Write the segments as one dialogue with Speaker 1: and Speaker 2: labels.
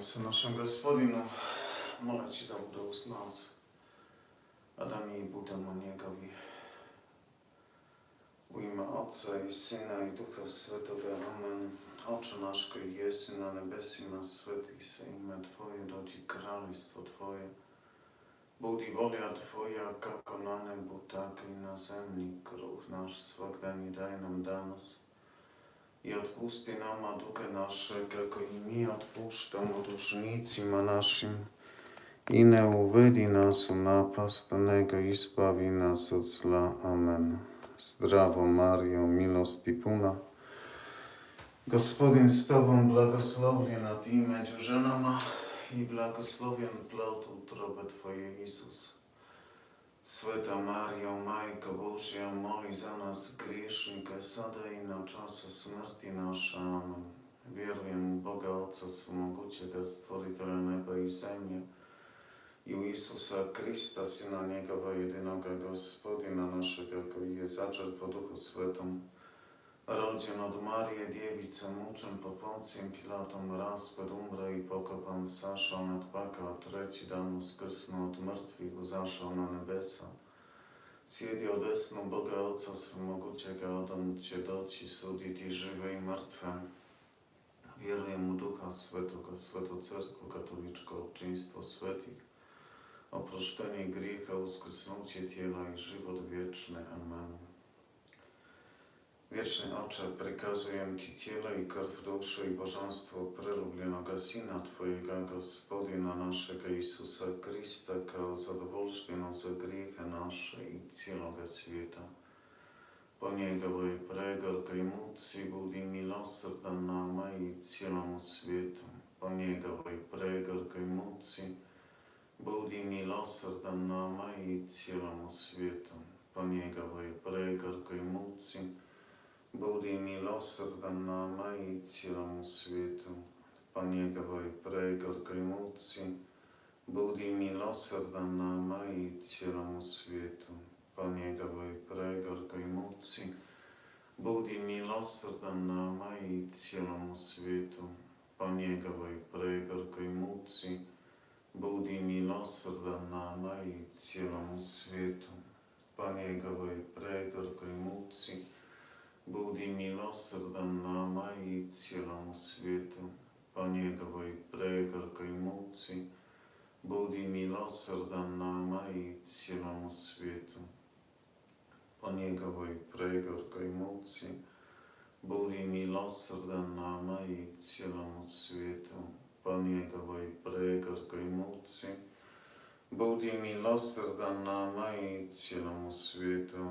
Speaker 1: Ojcu naszym Gospodinu, molę Ci da budu z nas, Adamie i budemo njegovi. U ime Otca i Syna i Duha Svetoga, Amen. Oče naš koji jesi na nebesima, sveti se ime Tvoje, dođi kraljestvo Tvoje. Budi volja Tvoja kako na nebu, tako i na zemlji. Kruh naš svakdanji daj nam danas. I otpusti nama duge naše, kako i mi otpuštamo dužnicima našim. I ne uvedi nas u napast, nego nas od zla. Amen. Zdravo Mario, milosti puna. Gospodin z Tobą, błogosławiona Ty među ženama i blagoslovljen plod utrobe Twoje, Isus. Sveta Mario, Majko Božja, moli za nas griješnike, sada i na času smrti naša. Amen. Vjerujem u Boga Otca Svemogućega, stvoritelja neba i zemlje, i u Isusa Krista, Sina Njegova jedinoga Gospodina našega, koji je začet po Duhu Svetom, rođen od Marije Djevice, mučen pod Pilatom, raspad umro i pokopan, sašao nad pakao, treći dan uskrsnuo od mrtvih, uzašao na nebesa, sjedio desnu Boga Oca Svemogućega, odam će doći suditi žive i mrtve. Vjerujem u Duha Svetoga, Svetu Crkvu, katoličko občinstvo svetih, oproštenje grijeha, uskrsnuće tijela i život wieczny. Amen. Wieczny Ocze, prikazuję Ci ciele i krw, duszę i bożanstwo prelubionego Syna Twojego, Gospodina naszego Isusa Krista, kao zadovoljštinu za grijehe naše i cijeloga svijeta. Po njegovoj pregorkoj muci budi milosrdan nama i cijelomu svijetu. Po njegovoj pregorkoj muci budi milosrdan nama i cijelomu svijetu. Po njegovoj pregorkoj muci i. Po njegovoj pregorkoj muci budi milosrdan nama i cijelomu svijetu. Po njegovoj pregorkoj muci budi milosrdan nama i cijelomu svijetu. Po njegovoj pregorkoj muci budi milosrdan nama i cijelomu svijetu. Po njegovoj budi milosrdan nama i cijelomu svijetu. Po njegovoj pregorkoj muci budi milosrdan nama i cijelomu svijetu. Po njegovoj pregorkoj muci budi milosrdan nama i cijelomu svijetu. Po njegovoj pregorkoj muci budi milosrdan nama i cijelomu svijetu.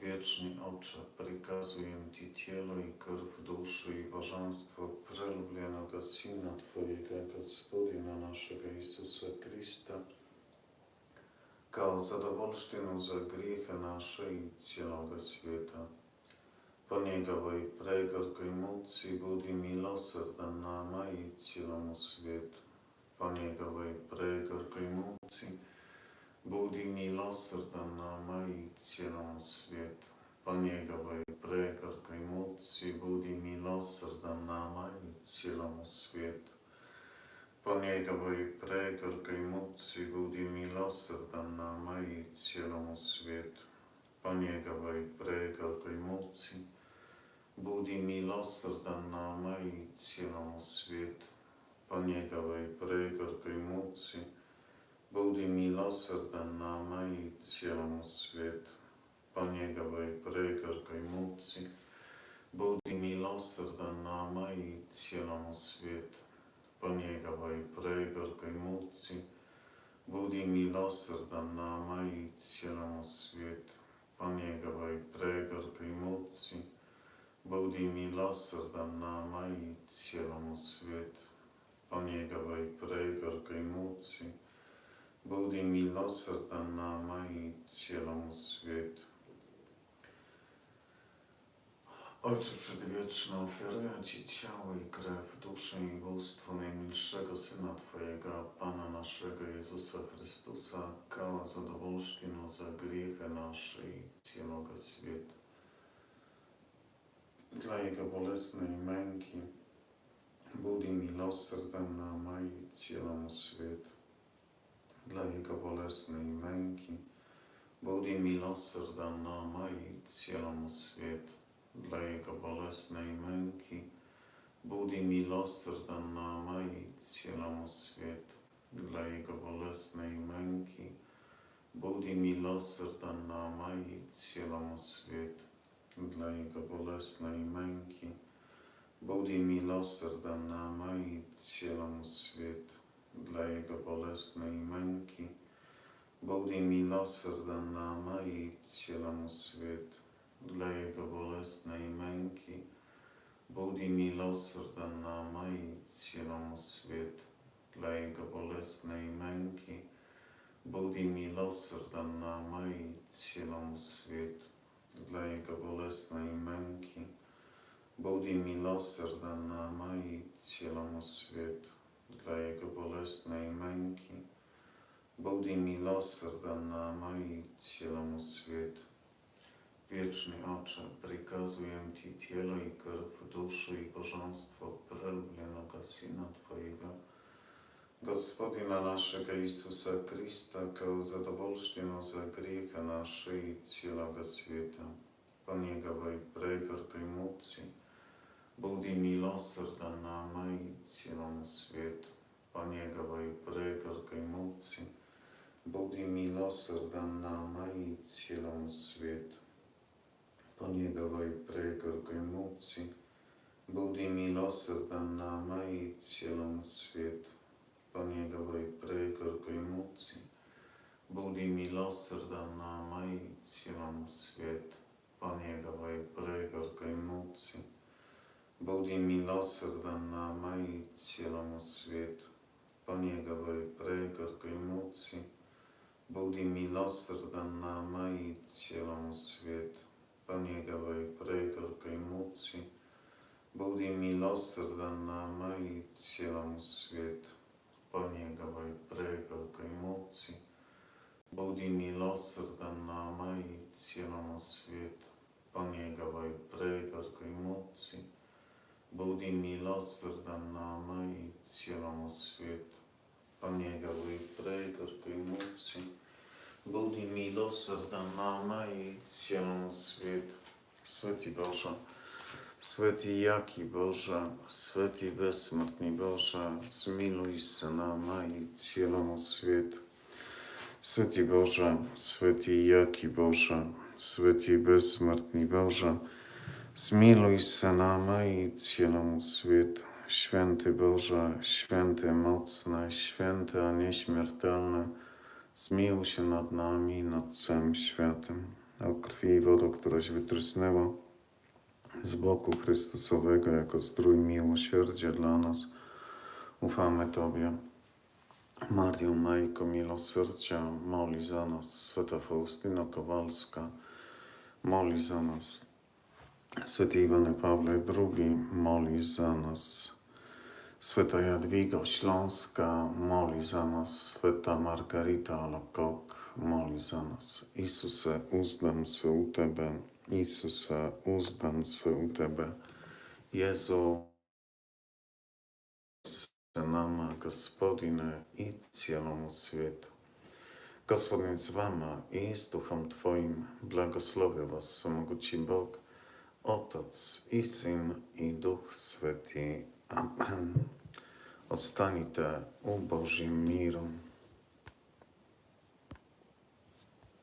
Speaker 1: Wieczny Ocze, prikazuję Ci cielo i krw, duszy i bożanstwo prelubionego Syna Twojego, Gospodina naszego Isusa Krista, kao zadovoljštinu za grijehe naše i cijeloga svijeta. Po njegovoj pregorkoj muci budi milosrdan nama i cijelomu svijetu. Po njegovoj pregorkoj muci budi milosrdan nama i cijelom svijetu. Po njegovoj pregorkoj muci milosrdan nama i cijelom svijetu. Po njegovoj pregorkoj muci budi milosrdan nama i cijelom svijetu. Po njegovoj pregorkoj muci budi milosrdan nama i cijelom svijetu. Po njegovoj pregorkoj muci budi milosrdan nama i cijelom svijetu. Po njegovoj pregorkoj muci budi milosrdan nama i cijelom svijetu. Po njegovoj pregorkoj muci budi milosrdan nama i cijelom svijetu. Po njegovoj pregorkoj muci budi milosrdan nama i cijelom svijetu. Po njegovoj pregorkoj muci budi milosrdan nama i cijelom svijetu. Ojcze Przedwieczny, ofiaruję Ci ciało i krew, duszę i bóstwo najmilszego Syna Twojego, Pana naszego Jezusa Chrystusa, kała zadowolsztynu za grzechy nasze i świata. Dla Jego bolesnej męki, budi milosrdan nama i całemu światu. Dla Jego bolesnej męki, budi milosrdan nama i całemu światu dla Jego bolesnej męki, budi milosrdan nama i całemu światu. Dla Jego bolesnej męki, budi milosrdan nama i całemu światu. Dla Jego bolesnej męki, budi milosrdan nama i całemu światu. Dla Jego bolesnej męki, budi milosrdan nama i całemu światu dla Jego bolesnej męki, budi milosrdan nama i całemu światu. Dla Jego bolesnej męki, budi milosrdan nama i całemu światu. Dla Jego bolesnej męki, budi milosrdan nama i całemu światu. Dla Jego bolesnej męki, budi milosrdan nama i całemu światu. Wieczny Ocze, przykazuję Ci cielo i krew, duszę i bożanstwo prelubionego Syna Twojego, Gospodina naszego Jezusa Chrysta, kao zadowolsztynu za grzechy nasze i całego świata. Po Niegowej pregorkoj muci, budi milosrdan nama i całemu światu. Milosrdan nama i całemu światu po njegovoj pregorkoj muci, budi milosrdan nama i cijelom svijetu. Po njegovoj pregorkoj muci, budi milosrdan nama i cijelom svijetu. Po njegovoj pregorkoj muci, budi milosrdan nama i cijelom svijetu. Po njegovoj pregorkoj muci, budi milosrdan nama i cijelom svijetu po njegovoj pregorkoj muci, budi milosrdan nama i cijelom svijetu. Po njegovoj pregorkoj muci, budi milosrdan nama i cijelom svijetu. Po njegovoj pregorkoj muci, budi milosrdan nama i cijelom svijetu. Po njegovoj pregorkoj muci, budi milosrdan nama i całemu światu. Sveti Boże, Sveti jaki Boże, Sveti bezsmrtni Boże, zmiluj se nama i całemu światu. Sveti Boże, Sveti jaki Boże, Sveti bezsmrtni Boże, zmiluj se nama i całemu światu. Święty Boże, święty mocny, święty a nieśmiertelny, zmiłuj się nad nami nad całym światem. O krwi i wodo, któraś wytrysnęła z boku Chrystusowego jako zdrój miłosierdzia dla nas, ufamy Tobie. Mario Majko Milosierdzia, moli za nas. Święta Faustyna Kowalska, moli za nas. Święty Iwane Pawle II, moli za nas. Sveta Jadwiga Śląska, moli za nas. Sveta Margarita Alokok, moli za nas. Isuse, uzdam się u Tebe. Isuse, uzdam się u Tebe. Jezu, nama, Gospodine i cjelom svijetu. Gospodin z Wama i z Duchem Twoim błogosławię Was, Samoguci Bóg, Otac i Syn i Duch Święty. Amen. Ostanite u Božjem miru.